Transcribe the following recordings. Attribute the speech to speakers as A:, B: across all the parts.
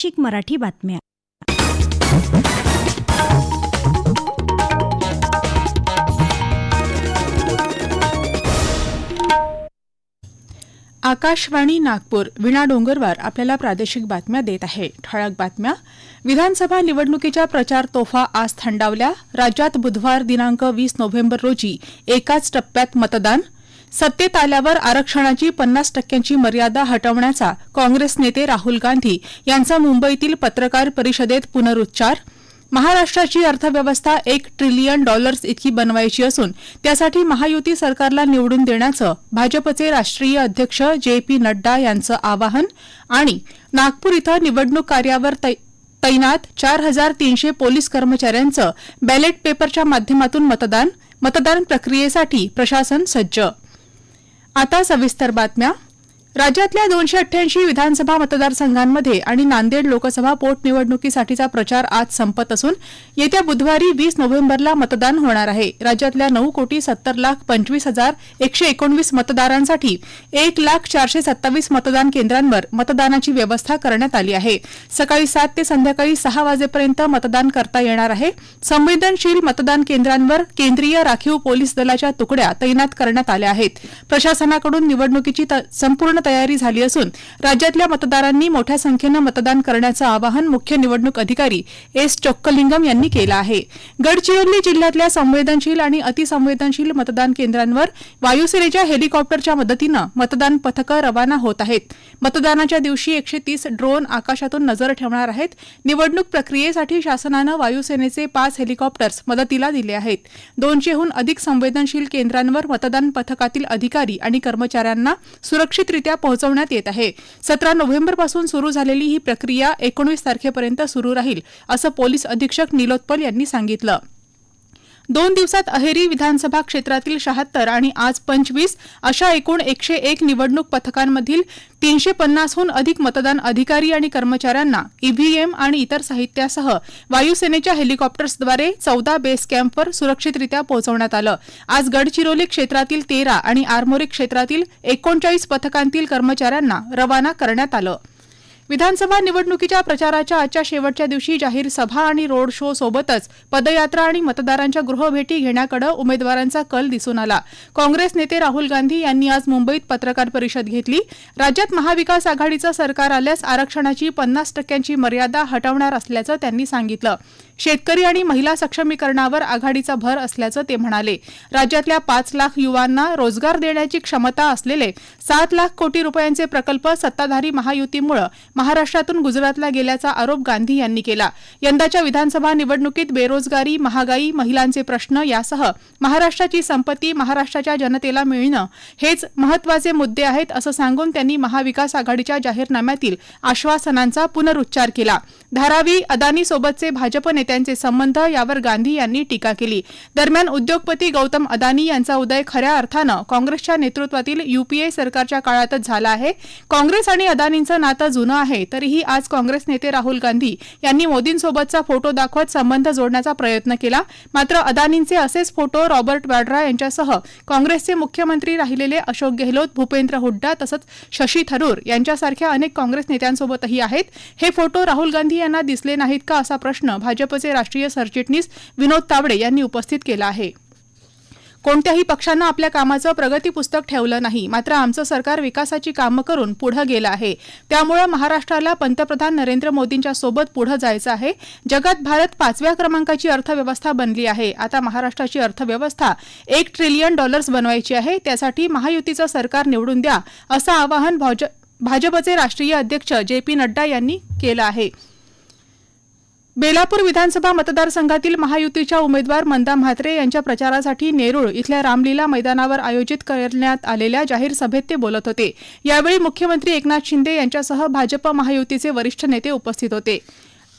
A: शिक मराठी बातम्या.
B: आकाशवाणी नागपूर विणा डोंगरवार आपल्याला प्रादेशिक बातम्या देत आहे. ठळक बातम्या. विधानसभा निवडणुकीच्या प्रचार तोफा आज थंडावल्या. राज्यात बुधवार दिनांक वीस नोव्हेंबर रोजी एकाच टप्प्यात मतदान सत्तेत आल्यावर आरक्षणाची पन्नास टक्क्यांची मर्यादा हटवण्याचा काँग्रेस नेते राहुल गांधी यांचा मुंबईतील पत्रकार परिषदेत पुनरुच्चार. महाराष्ट्राची अर्थव्यवस्था एक ट्रिलियन डॉलर्स इतकी बनवायची असून त्यासाठी महायुती सरकारला निवडून देण्याचं भाजपचे राष्ट्रीय अध्यक्ष जे पी नड्डा यांचं आवाहन आणि नागपूर इथं निवडणूक कार्यावर तै- तैनात चार हजार तीनशे पोलीस कर्मचाऱ्यांचं बॅलेट पेपरच्या माध्यमातून मतदान मतदान प्रक्रियेसाठी प्रशासन सज्ज. आता सविस्तर बातम्या राज्यातल्या दोनशे अठ्ठ्याऐंशी विधानसभा मतदारसंघांमध्ये आणि नांदेड लोकसभा पोटनिवडणुकीसाठीचा प्रचार आज संपत असून येत्या बुधवारी वीस नोव्हेंबरला मतदान होणार आहे. राज्यातल्या नऊ कोटी सत्तर लाख पंचवीस हजार एकशे एकोणवीस मतदारांसाठी एक लाख चारशे सत्तावीस मतदान केंद्रांवर मतदानाची व्यवस्था करण्यात आली आहे. सकाळी सात ते संध्याकाळी सहा वाजेपर्यंत मतदान करता येणार आहे. संवेदनशील मतदान केंद्रांवर केंद्रीय राखीव पोलीस दलाच्या तुकड्या तैनात करण्यात आल्या आहेत. प्रशासनाकडून निवडणुकीची त- संपूर्ण तयारी झाली असून राज्यातल्या मतदारांनी मोठ्या संख्येनं मतदान करण्याचं आवाहन मुख्य निवडणूक अधिकारी एस चोक्कलिंगम यांनी केलं आहे. गडचिरोली जिल्ह्यातल्या संवेदनशील आणि अतिसंवेदनशील मतदान केंद्रांवर वायुसेनेच्या हेलिकॉप्टरच्या मदतीनं मतदान पथकं रवाना होत आहेत. मतदानाच्या दिवशी एकशे तीस ड्रोन आकाशातून नजर ठेवणार आहेत. निवडणूक प्रक्रियेसाठी शासनानं वायुसेनेचे पाच हेलिकॉप्टर्स मदतीला दिले आहेत. दोनशेहून अधिक संवेदनशील केंद्रांवर मतदान पथकातील अधिकारी आणि कर्मचाऱ्यांना सुरक्षितरित्या पोहोचवण्यात येत आहे. सतरा नोव्हेंबरपासून सुरू झालेली ही प्रक्रिया एकोणीस तारखेपर्यंत सुरू राहील असं पोलीस अधीक्षक निलोत्पल यांनी सांगितलं. दोन दिवसात अहेरी विधानसभा क्षेत्रातील शहात्तर आणि आज पंचवीस अशा एकूण एकशे एक निवडणूक पथकांमधील तीनशे पन्नासहून अधिक मतदान अधिकारी आणि कर्मचाऱ्यांना ईव्हीएम आणि इतर साहित्यासह वायुसेनेच्या हेलिकॉप्टर्सद्वारे चौदा बेस कॅम्पवर सुरक्षितरित्या पोहोचवण्यात आलं. आज गडचिरोली क्षेत्रातील तेरा आणि आरमोरी क्षेत्रातील एकोणचाळीस पथकांतील कर्मचाऱ्यांना रवाना करण्यात आलं. विधानसभा निवडणुकीच्या प्रचाराच्या आजच्या शेवटच्या दिवशी जाहीर सभा आणि रोड शो सोबतच पदयात्रा आणि मतदारांच्या गृहभेटी घेण्याकडे उमेदवारांचा कल दिसून आला. काँग्रेस नेते राहुल गांधी यांनी आज मुंबईत पत्रकार परिषद घेतली. राज्यात महाविकास आघाडीचं सरकार आल्यास आरक्षणाची पन्नास टक्क्यांची मर्यादा हटवणार असल्याचं त्यांनी सांगितलं. शेतकरी आणि महिला सक्षमीकरणावर आघाडीचा भर असल्याचं ते म्हणाले. राज्यातल्या पाच लाख युवांना रोजगार देण्याची क्षमता असलेले सात लाख कोटी रुपयांचे प्रकल्प सत्ताधारी महायुतीमुळे महाराष्ट्रातून गुजरातला गेल्याचा आरोप गांधी यांनी केला. यंदाच्या विधानसभा निवडणुकीत बेरोजगारी महागाई महिलांचे प्रश्न यासह महाराष्ट्राची संपत्ती महाराष्ट्राच्या जनतेला मिळणं हेच महत्त्वाचे मुद्दे आहेत असं सांगून त्यांनी महाविकास आघाडीच्या जाहीरनाम्यातील आश्वासनांचा पुनरुच्चार केला. धारावी अदानी सोबतचे भाजप नेत्यांचे संबंध यावर गांधी यांनी टीका केली. दरम्यान उद्योगपती गौतम अदानी यांचा उदय खऱ्या अर्थानं काँग्रेसच्या नेतृत्वातील युपीए सरकारच्या काळातच झाला आहे. काँग्रेस आणि अदानींचं नातं जुनं आहे तरीही आज काँग्रेस नेते राहुल गांधी यांनी मोदींसोबतचा फोटो दाखवत संबंध जोडण्याचा प्रयत्न केला. मात्र अदानींचे असेच फोटो रॉबर्ट वाड्रा यांच्यासह काँग्रेसचे मुख्यमंत्री राहिलेले अशोक गेहलोत भूपेंद्र हुड्डा तसंच शशी थरूर यांच्यासारख्या अनेक काँग्रेस नेत्यांसोबतही आहेत. हे फोटो राहुल गांधी यांना दिसले नाहीत का असा प्रश्न भाजप भाजपचे राष्ट्रीय सरचिटणीस विनोद तावडे यांनी उपस्थित केला आहे. कोणत्याही पक्षानं आपल्या कामाचं प्रगती पुस्तक ठेवलं नाही. मात्र आमचं सरकार विकासाची कामं करून पुढं गेलं आहे. त्यामुळं महाराष्ट्राला पंतप्रधान नरेंद्र मोदींच्या सोबत पुढं जायचं आहे. जगात भारत पाचव्या क्रमांकाची अर्थव्यवस्था बनली आहे. आता महाराष्ट्राची अर्थव्यवस्था एक ट्रिलियन डॉलर्स बनवायची आहे. त्यासाठी महायुतीचं सरकार निवडून द्या असं आवाहन भाज- भाजपचे राष्ट्रीय अध्यक्ष जे पी नड्डा यांनी केलं आहे. बेलापूर विधानसभा मतदारसंघातील महायुतीच्या उमेदवार मंदा म्हात्रे यांच्या प्रचारासाठी नेरूळ इथल्या रामलीला मैदानावर आयोजित करण्यात आलेल्या जाहीर सभेत ते बोलत होते. यावेळी मुख्यमंत्री एकनाथ शिंदे यांच्यासह भाजप महायुतीचे वरिष्ठ नेते उपस्थित होते.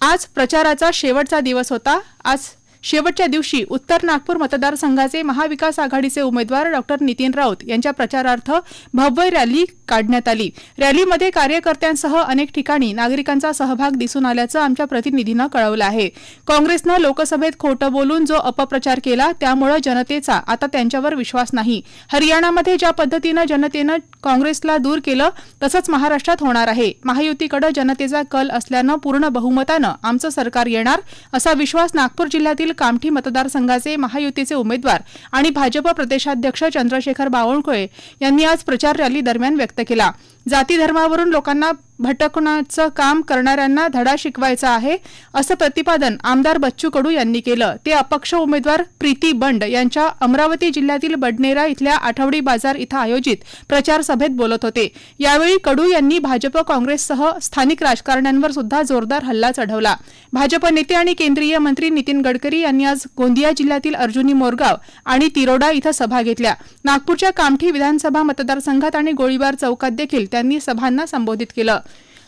B: आज प्रचाराचा शेवटचा दिवस होता. आज शेवटच्या दिवशी उत्तर नागपूर मतदारसंघाचे महाविकास आघाडीचे उमेदवार डॉक्टर नितीन राऊत यांच्या प्रचारार्थ भव्य रॅली काढण्यात आली. रॅलीमध्ये कार्यकर्त्यांसह अनेक ठिकाणी नागरिकांचा सहभाग दिसून आल्याचं आमच्या प्रतिनिधीनं कळवलं आहे. काँग्रेसनं लोकसभेत खोटं बोलून जो अपप्रचार केला त्यामुळे जनतेचा आता त्यांच्यावर विश्वास नाही. हरियाणामध्ये ज्या पद्धतीनं जनतेनं काँग्रेसला दूर केलं तसंच महाराष्ट्रात होणार आहे. महायुतीकडे जनतेचा कल असल्यानं पूर्ण बहुमतानं आमचं सरकार येणार असा विश्वास नागपूर जिल्ह्यातील कामठी मतदारसंघाचे महायुतीचे उमेदवार आणि भाजप प्रदेशाध्यक्ष चंद्रशेखर बावनकुळे यांनी आज प्रचार रॅली दरम्यान व्यक्त केला. जाती धर्मावरून लोकांना भटकण्याचं काम करणाऱ्यांना धडा शिकवायचा आहे असं प्रतिपादन आमदार बच्चू कडू यांनी केलं. ते अपक्ष उमेदवार प्रीती बंड यांच्या अमरावती जिल्ह्यातील बडनेरा इथल्या आठवडी बाजार इथं आयोजित प्रचार सभेत बोलत होते. यावेळी कडू यांनी भाजप काँग्रेससह स्थानिक राजकारण्यांवर सुद्धा जोरदार हल्ला चढवला. भाजप नेते आणि केंद्रीय मंत्री नितीन गडकरी यांनी आज गोंदिया जिल्ह्यातील अर्जुनी मोरगाव आणि तिरोडा इथं सभा घेतल्या. नागपूरच्या कामठी विधानसभा मतदारसंघात आणि गोळीबार चौकात देखील त्यांनी सभांना संबोधित केलं.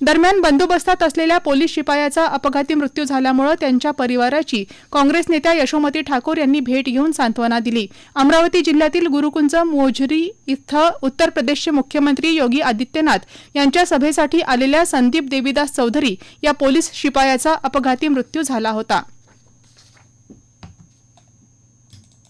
B: दरम्यान बंदोबस्तात असलेल्या पोलीस शिपायाचा अपघाती मृत्यू झाल्यामुळे त्यांच्या परिवाराची काँग्रेस नेत्या यशोमती ठाकूर यांनी भेट घेऊन सांत्वना दिली. अमरावती जिल्ह्यातील गुरुकुंज मोझरी इथं उत्तर प्रदेशचे मुख्यमंत्री योगी आदित्यनाथ यांच्या सभेसाठी आलेल्या संदीप देवीदास चौधरी या पोलीस शिपायाचा अपघाती मृत्यू झाला होता.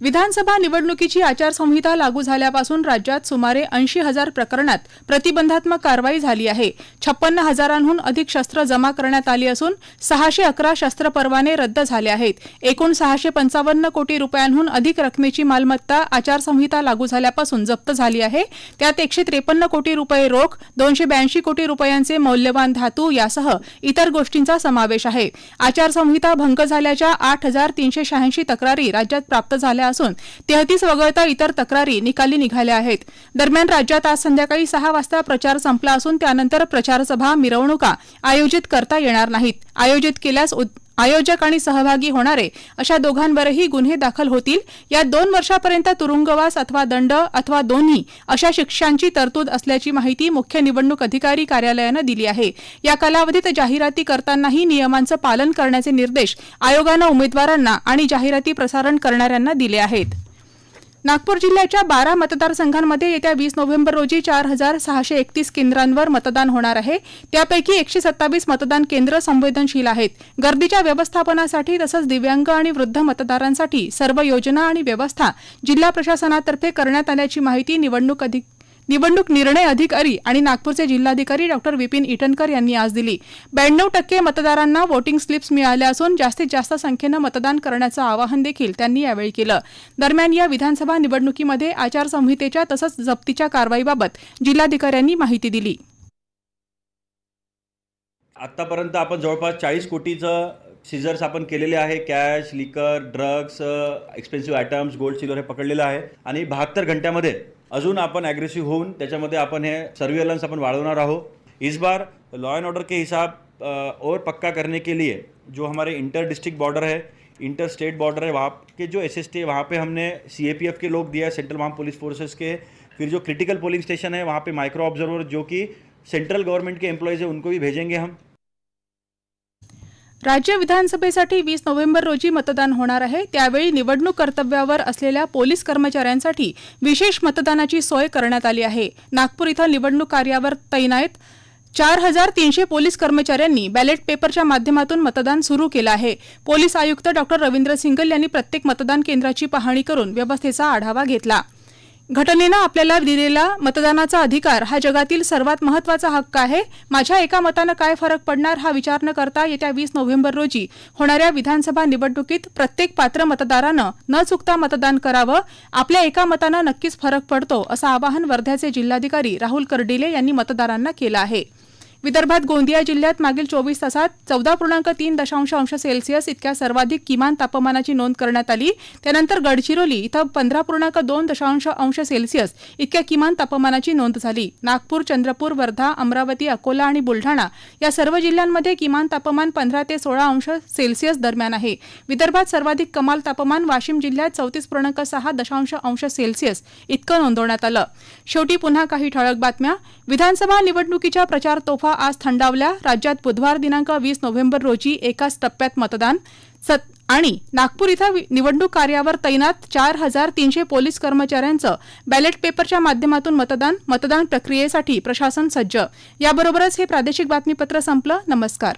B: विधानसभा निवडणुकीची आचारसंहिता लागू झाल्यापासून राज्यात सुमारे ऐंशी हजार प्रकरणात प्रतिबंधात्मक कारवाई झाली आहे. छप्पन्न हजारांहून अधिक शस्त्र जमा करण्यात आली असून सहाशे अकरा शस्त्र परवाने रद्द झाले आहेत. एकूण सहाशे पंचावन्न कोटी रुपयांहून अधिक रकमेची मालमत्ता आचारसंहिता लागू झाल्यापासून जप्त झाली आहे. त्यात एकशे त्रेपन्न कोटी रुपये रोख दोनशे ब्याऐंशी कोटी रुपयांचे मौल्यवान धातू यासह इतर गोष्टींचा समावेश आहे. आचारसंहिता भंग झाल्याच्या आठ हजार तीनशे शहाऐंशी तक्रारी राज्यात प्राप्त झाल्या असून तेहतीस वगळता इतर तक्रारी निकाली निघाल्या आहेत. दरम्यान राज्यात आज संध्याकाळी सहा वाजता प्रचार संपला असून त्यानंतर प्रचारसभा मिरवणुका आयोजित करता येणार नाहीत. आयोजित केल्यास आयोजक आणि सहभागी होणारे अशा दोघांवरही गुन्हे दाखल होतील. यात दोन वर्षापर्यंत तुरुंगवास अथवा दंड अथवा दोन्ही अशा शिक्षांची तरतूद असल्याची माहिती मुख्य निवडणूक अधिकारी कार्यालयानं दिली आहे. या कालावधीत जाहिराती करतानाही नियमांचं पालन करण्याचे निर्देश आयोगानं उमेदवारांना आणि जाहिराती प्रसारण करणाऱ्यांना दिले आहेत. नागपूर जिल्ह्याच्या बारा मतदारसंघांमध्ये येत्या वीस नोव्हेंबर रोजी चार हजार सहाशे एकतीस केंद्रांवर मतदान होणार आहे. त्यापैकी एकशे सत्तावीस मतदान केंद्र संवेदनशील आहेत. गर्दीच्या व्यवस्थापनासाठी तसंच दिव्यांग आणि वृद्ध मतदारांसाठी सर्व योजना आणि व्यवस्था जिल्हा प्रशासनातर्फे करण्यात आल्याची माहिती निवडणूक अधिक निवडणूक निर्णय अधिकारी आणि नागपूरचे जिल्हाधिकारी डॉक्टर विपिन इटनकर यांनी आज दिली. ब्याण्णव टक्के मतदारांना वोटिंग स्लिप्स मिळाल्या असून जास्तीत जास्त संख्येनं मतदान करण्याचं आवाहन देखील त्यांनी यावेळी केलं. दरम्यान या विधानसभा निवडणुकीमध्ये आचारसंहितेच्या तसंच जप्तीच्या कारवाईबाबत जिल्हाधिकाऱ्यांनी माहिती दिली.
C: आत्तापर्यंत आपण जवळपास चाळीस कोटीचं सिझर्स आपण केलेले आहे. Cash liquor drugs expensive items gold silver हे पकडलेलं आहे. आणि बहात्तर घंट्यामध्ये अजून आपण ॲग्रेसिव्ह होऊन त्याच्यामध्ये आपण हे सर्वेलन्स आपण वाढवणार आहोत. इस बार लॉ एंड ऑर्डर के हिसाब और पक्का करने के लिए जो हमारे इंटर डिस्ट्रिक्ट बॉर्डर है इंटर स्टेट बॉर्डर है, वहाँ के जो एस एस टी है, वहाँ पर हमने सी ए पी एफ़ के लोग दिया सेंट्रल वहाँ पुलिस फोर्सेस के। फिर जो क्रिटिकल पोलिंग स्टेशन है, वहाँ पे माइक्रो ऑब्जर्वर जो कि सेंट्रल गवर्नमेंट के एम्प्लॉयज़ हैं, उनको भी भेजेंगे हम।
B: राज्य विधानसभेसाठी वीस नोव्हेंबर रोजी मतदान होणार आहे. त्यावेळी निवडणूक कर्तव्यावर असलेल्या पोलीस कर्मचाऱ्यांसाठी विशेष मतदानाची सोय करण्यात आली आहे. नागपूर इथं निवडणूक कार्यावर तैनात चार हजार तीनशे पोलीस कर्मचाऱ्यांनी बॅलेट पेपरच्या माध्यमातून मतदान सुरू केलं आहे. पोलीस आयुक्त डॉक्टर रवींद्र सिंगल यांनी प्रत्येक मतदान केंद्राची पाहणी करून व्यवस्थेचा आढावा घेतला. घटनेनं आपल्याला दिलेला मतदानाचा अधिकार हा जगातील सर्वात महत्त्वाचा हक्क आहे. माझ्या एका मतानं काय फरक पडणार हा विचार न करता येत्या वीस नोव्हेंबर रोजी होणाऱ्या विधानसभा निवडणुकीत प्रत्येक पात्र मतदारानं न चुकता मतदान करावं. आपल्या एका मतानं नक्कीच फरक पडतो असं आवाहन वर्ध्याचे जिल्हाधिकारी राहुल कर्डिले यांनी मतदारांना केलं आहे. विदर्भात गोंदिया जिल्ह्यात मागील चोवीस तासात चौदा पूर्णांक तीन दशांश अंश सेल्सिअस इतक्या सर्वाधिक किमान तापमानाची नोंद करण्यात आली. त्यानंतर गडचिरोली इथं पंधरा पूर्णांक दोन दशांश अंश सेल्सिअस इतक्या किमान तापमानाची नोंद झाली. नागपूर चंद्रपूर वर्धा अमरावती अकोला आणि बुलढाणा या सर्व जिल्ह्यांमध्ये किमान तापमान पंधरा ते सोळा अंश सेल्सिअस दरम्यान आहे. विदर्भात सर्वाधिक कमाल तापमान वाशिम जिल्ह्यात चौतीस पूर्णांक सहा दशांश अंश सेल्सिअस इतकं नोंदवण्यात आलं. शेवटी पुन्हा काही ठळक बातम्या. विधानसभा निवडणुकीच्या प्रचार तोफा आज थंडावल्या. राज्यात बुधवार दिनांक वीस नोव्हेंबर रोजी एकाच टप्प्यात मतदान. सत आणि नागपूर इथं निवडणूक कार्यावर तैनात चार हजार तीनशे पोलीस कर्मचाऱ्यांचं बॅलेट पेपरच्या माध्यमातून मतदान मतदान प्रक्रियेसाठी प्रशासन सज्ज. याबरोबरच हे प्रादेशिक बातमीपत्र संपलं. नमस्कार.